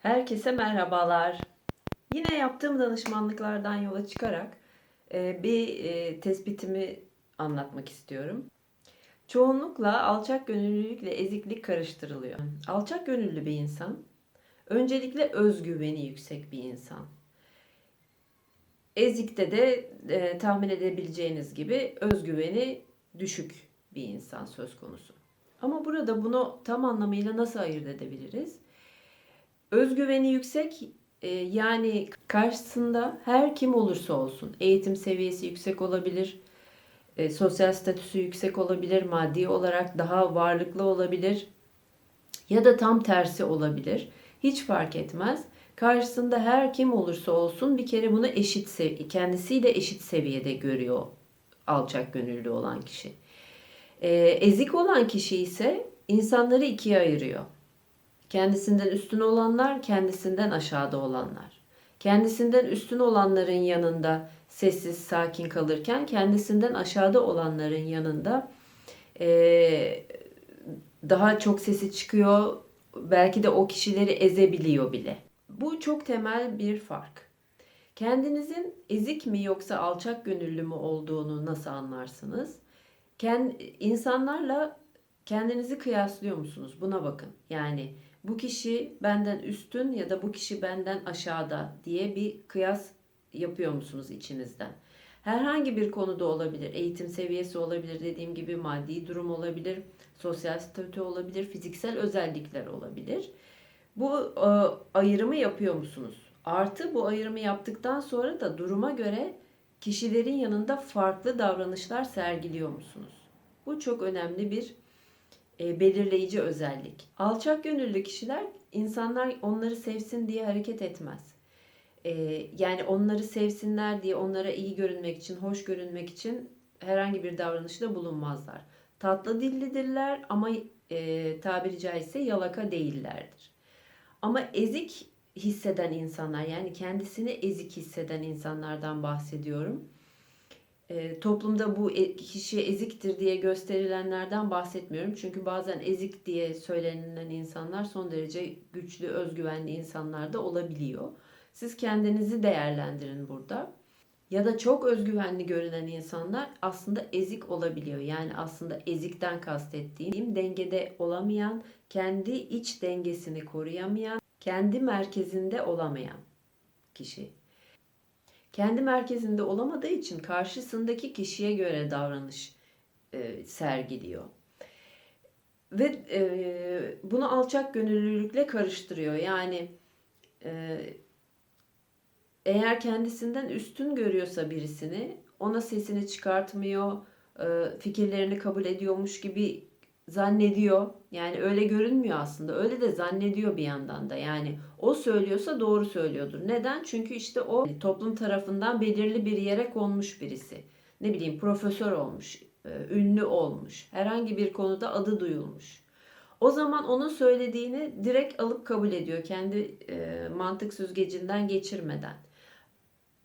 Herkese merhabalar. Yine yaptığım danışmanlıklardan yola çıkarak e, bir e, tespitimi anlatmak istiyorum. Çoğunlukla alçak gönüllülükle eziklik karıştırılıyor. Alçak gönüllü bir insan öncelikle özgüveni yüksek bir insan. Ezikte de e, tahmin edebileceğiniz gibi özgüveni düşük bir insan söz konusu. Ama burada bunu tam anlamıyla nasıl ayırt edebiliriz? Özgüveni yüksek e, yani karşısında her kim olursa olsun eğitim seviyesi yüksek olabilir, e, sosyal statüsü yüksek olabilir, maddi olarak daha varlıklı olabilir ya da tam tersi olabilir. Hiç fark etmez. Karşısında her kim olursa olsun bir kere bunu eşit kendisiyle eşit seviyede görüyor alçak gönüllü olan kişi. E, ezik olan kişi ise insanları ikiye ayırıyor. Kendisinden üstün olanlar, kendisinden aşağıda olanlar. Kendisinden üstün olanların yanında sessiz, sakin kalırken kendisinden aşağıda olanların yanında eee, daha çok sesi çıkıyor. Belki de o kişileri ezebiliyor bile. Bu çok temel bir fark. Kendinizin ezik mi yoksa alçak gönüllü mü olduğunu nasıl anlarsınız? Kend, insanlarla kendinizi kıyaslıyor musunuz? Buna bakın. Yani bu kişi benden üstün ya da bu kişi benden aşağıda diye bir kıyas yapıyor musunuz içinizden? Herhangi bir konuda olabilir. Eğitim seviyesi olabilir, dediğim gibi maddi durum olabilir, sosyal statü olabilir, fiziksel özellikler olabilir. Bu e, ayrımı yapıyor musunuz? Artı bu ayrımı yaptıktan sonra da duruma göre kişilerin yanında farklı davranışlar sergiliyor musunuz? Bu çok önemli bir belirleyici özellik. Alçak gönüllü kişiler insanlar onları sevsin diye hareket etmez. E, yani onları sevsinler diye onlara iyi görünmek için, hoş görünmek için herhangi bir davranışta bulunmazlar. Tatlı dillidirler ama e, tabiri caizse yalaka değillerdir. Ama ezik hisseden insanlar yani kendisini ezik hisseden insanlardan bahsediyorum. E, toplumda bu e- kişi eziktir diye gösterilenlerden bahsetmiyorum. Çünkü bazen ezik diye söylenilen insanlar son derece güçlü, özgüvenli insanlar da olabiliyor. Siz kendinizi değerlendirin burada. Ya da çok özgüvenli görünen insanlar aslında ezik olabiliyor. Yani aslında ezikten kastettiğim dengede olamayan, kendi iç dengesini koruyamayan, kendi merkezinde olamayan kişi. Kendi merkezinde olamadığı için karşısındaki kişiye göre davranış e, sergiliyor. Ve e, bunu alçak gönüllülükle karıştırıyor. Yani e, eğer kendisinden üstün görüyorsa birisini ona sesini çıkartmıyor, e, fikirlerini kabul ediyormuş gibi zannediyor. Yani öyle görünmüyor aslında. Öyle de zannediyor bir yandan da. Yani o söylüyorsa doğru söylüyordur. Neden? Çünkü işte o toplum tarafından belirli bir yere konmuş birisi. Ne bileyim profesör olmuş, e, ünlü olmuş, herhangi bir konuda adı duyulmuş. O zaman onun söylediğini direkt alıp kabul ediyor kendi e, mantık süzgecinden geçirmeden.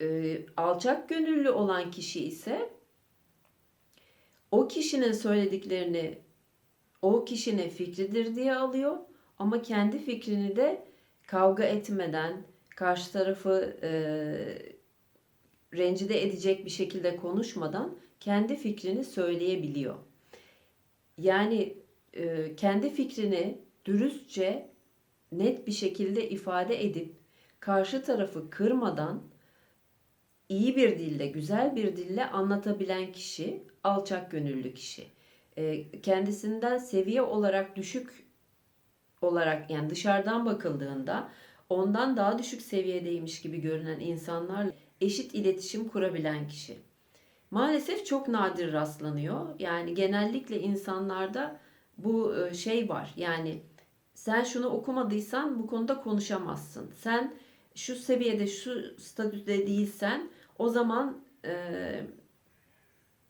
E, alçak gönüllü olan kişi ise o kişinin söylediklerini o kişinin fikridir diye alıyor ama kendi fikrini de kavga etmeden karşı tarafı e, rencide edecek bir şekilde konuşmadan kendi fikrini söyleyebiliyor. Yani e, kendi fikrini dürüstçe net bir şekilde ifade edip karşı tarafı kırmadan iyi bir dille, güzel bir dille anlatabilen kişi alçak gönüllü kişi. E, kendisinden seviye olarak düşük olarak yani dışarıdan bakıldığında ondan daha düşük seviyedeymiş gibi görünen insanlarla eşit iletişim kurabilen kişi. Maalesef çok nadir rastlanıyor. Yani genellikle insanlarda bu e, şey var. Yani sen şunu okumadıysan bu konuda konuşamazsın. Sen şu seviyede, şu statüde değilsen o zaman e,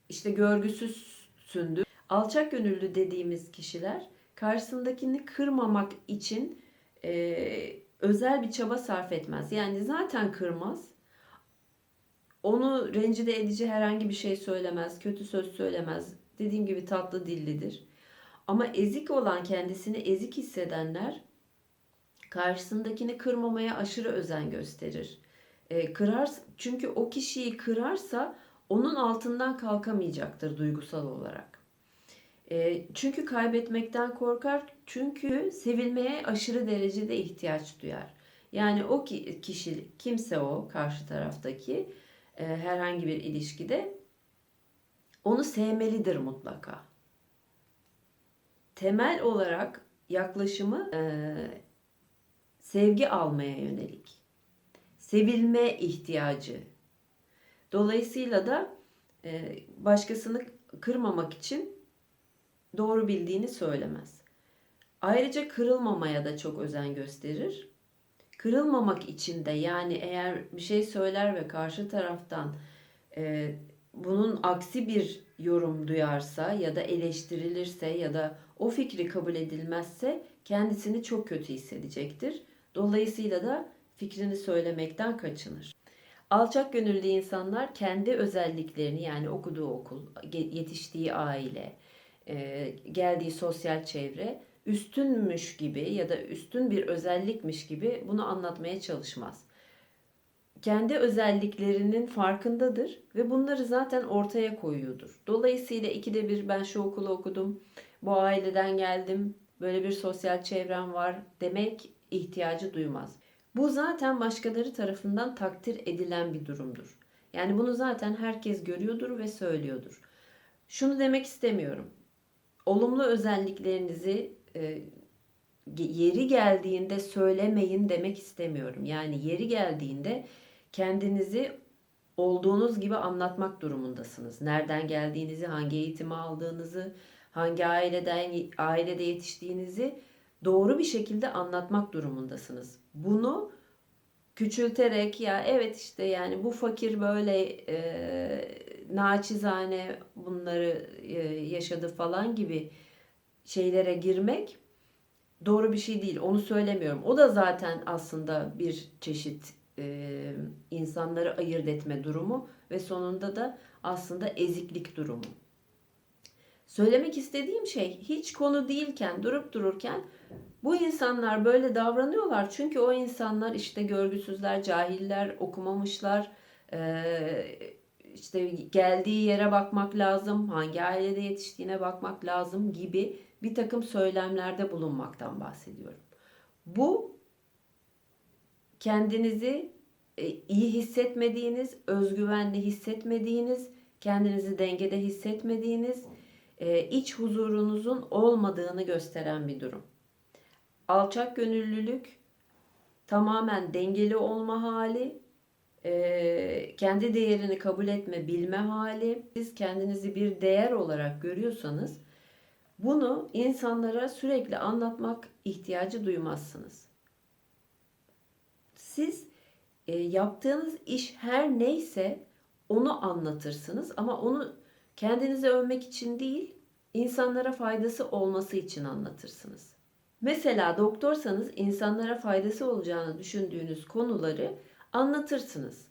işte görgüsüzsündür. Alçak gönüllü dediğimiz kişiler karşısındakini kırmamak için e, özel bir çaba sarf etmez. Yani zaten kırmaz. Onu rencide edici herhangi bir şey söylemez, kötü söz söylemez. Dediğim gibi tatlı dillidir. Ama ezik olan kendisini ezik hissedenler Karşısındakini kırmamaya aşırı özen gösterir. E, kırar çünkü o kişiyi kırarsa onun altından kalkamayacaktır duygusal olarak. E, çünkü kaybetmekten korkar. Çünkü sevilmeye aşırı derecede ihtiyaç duyar. Yani o ki, kişi kimse o karşı taraftaki e, herhangi bir ilişkide onu sevmelidir mutlaka. Temel olarak yaklaşımı e, sevgi almaya yönelik. Sevilme ihtiyacı. Dolayısıyla da e, başkasını kırmamak için doğru bildiğini söylemez. Ayrıca kırılmamaya da çok özen gösterir. Kırılmamak için de yani eğer bir şey söyler ve karşı taraftan e, bunun aksi bir yorum duyarsa ya da eleştirilirse ya da o fikri kabul edilmezse kendisini çok kötü hissedecektir. Dolayısıyla da fikrini söylemekten kaçınır. Alçak gönüllü insanlar kendi özelliklerini yani okuduğu okul, yetiştiği aile, e, geldiği sosyal çevre üstünmüş gibi ya da üstün bir özellikmiş gibi bunu anlatmaya çalışmaz. Kendi özelliklerinin farkındadır ve bunları zaten ortaya koyuyordur. Dolayısıyla ikide bir ben şu okulu okudum, bu aileden geldim, böyle bir sosyal çevrem var demek ihtiyacı duymaz. Bu zaten başkaları tarafından takdir edilen bir durumdur. Yani bunu zaten herkes görüyordur ve söylüyordur. Şunu demek istemiyorum. Olumlu özelliklerinizi e, yeri geldiğinde söylemeyin demek istemiyorum. Yani yeri geldiğinde kendinizi olduğunuz gibi anlatmak durumundasınız. Nereden geldiğinizi, hangi eğitimi aldığınızı, hangi aileden ailede yetiştiğinizi doğru bir şekilde anlatmak durumundasınız. Bunu küçülterek ya evet işte yani bu fakir böyle e, naçizane bunları e, yaşadı falan gibi şeylere girmek doğru bir şey değil. Onu söylemiyorum. O da zaten aslında bir çeşit e, insanları ayırt etme durumu ve sonunda da aslında eziklik durumu. Söylemek istediğim şey hiç konu değilken durup dururken bu insanlar böyle davranıyorlar çünkü o insanlar işte görgüsüzler, cahiller, okumamışlar, ee, işte geldiği yere bakmak lazım, hangi ailede yetiştiğine bakmak lazım gibi bir takım söylemlerde bulunmaktan bahsediyorum. Bu kendinizi e, iyi hissetmediğiniz, özgüvenli hissetmediğiniz, kendinizi dengede hissetmediğiniz, e, iç huzurunuzun olmadığını gösteren bir durum. Alçak gönüllülük tamamen dengeli olma hali, e, kendi değerini kabul etme, bilme hali. Siz kendinizi bir değer olarak görüyorsanız bunu insanlara sürekli anlatmak ihtiyacı duymazsınız. Siz e, yaptığınız iş her neyse onu anlatırsınız ama onu kendinizi övmek için değil, insanlara faydası olması için anlatırsınız. Mesela doktorsanız insanlara faydası olacağını düşündüğünüz konuları anlatırsınız.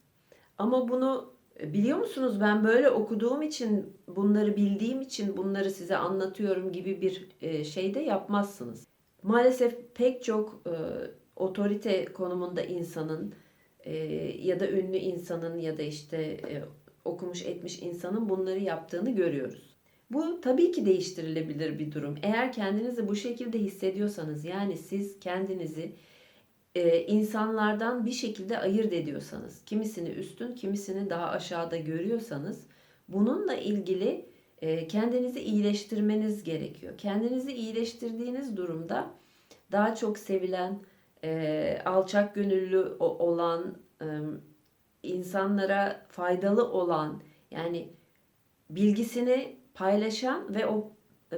Ama bunu e, biliyor musunuz ben böyle okuduğum için, bunları bildiğim için bunları size anlatıyorum gibi bir e, şey de yapmazsınız. Maalesef pek çok e, otorite konumunda insanın e, ya da ünlü insanın ya da işte e, okumuş etmiş insanın bunları yaptığını görüyoruz. Bu tabii ki değiştirilebilir bir durum. Eğer kendinizi bu şekilde hissediyorsanız yani siz kendinizi e, insanlardan bir şekilde ayırt ediyorsanız, kimisini üstün, kimisini daha aşağıda görüyorsanız bununla ilgili e, kendinizi iyileştirmeniz gerekiyor. Kendinizi iyileştirdiğiniz durumda daha çok sevilen, e, alçak gönüllü olan, e, insanlara faydalı olan, yani bilgisini paylaşan ve o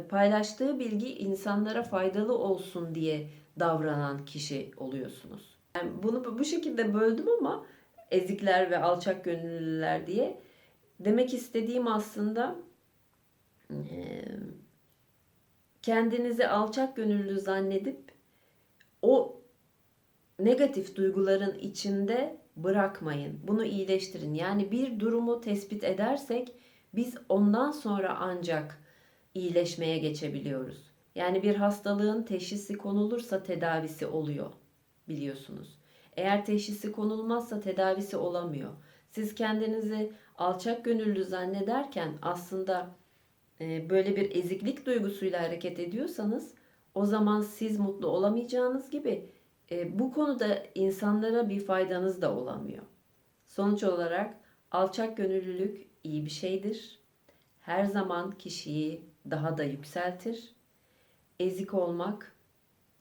paylaştığı bilgi insanlara faydalı olsun diye davranan kişi oluyorsunuz. Yani bunu bu şekilde böldüm ama ezikler ve alçak gönüllüler diye demek istediğim aslında kendinizi alçak gönüllü zannedip o negatif duyguların içinde bırakmayın. Bunu iyileştirin. Yani bir durumu tespit edersek biz ondan sonra ancak iyileşmeye geçebiliyoruz. Yani bir hastalığın teşhisi konulursa tedavisi oluyor. biliyorsunuz. Eğer teşhisi konulmazsa tedavisi olamıyor. Siz kendinizi alçak gönüllü zannederken aslında e, böyle bir eziklik duygusuyla hareket ediyorsanız o zaman siz mutlu olamayacağınız gibi e, bu konuda insanlara bir faydanız da olamıyor. Sonuç olarak alçak gönüllülük iyi bir şeydir. Her zaman kişiyi daha da yükseltir. Ezik olmak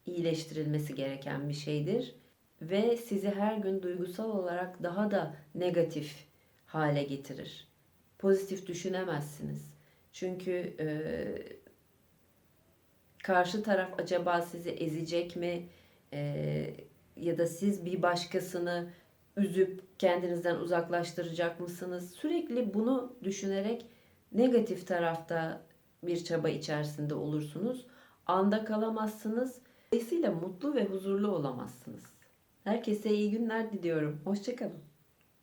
iyileştirilmesi gereken bir şeydir ve sizi her gün duygusal olarak daha da negatif hale getirir. Pozitif düşünemezsiniz. Çünkü e, karşı taraf acaba sizi ezecek mi? E, ya da siz bir başkasını üzüp kendinizden uzaklaştıracak mısınız? Sürekli bunu düşünerek negatif tarafta bir çaba içerisinde olursunuz. Anda kalamazsınız. Dolayısıyla mutlu ve huzurlu olamazsınız. Herkese iyi günler diliyorum. Hoşçakalın.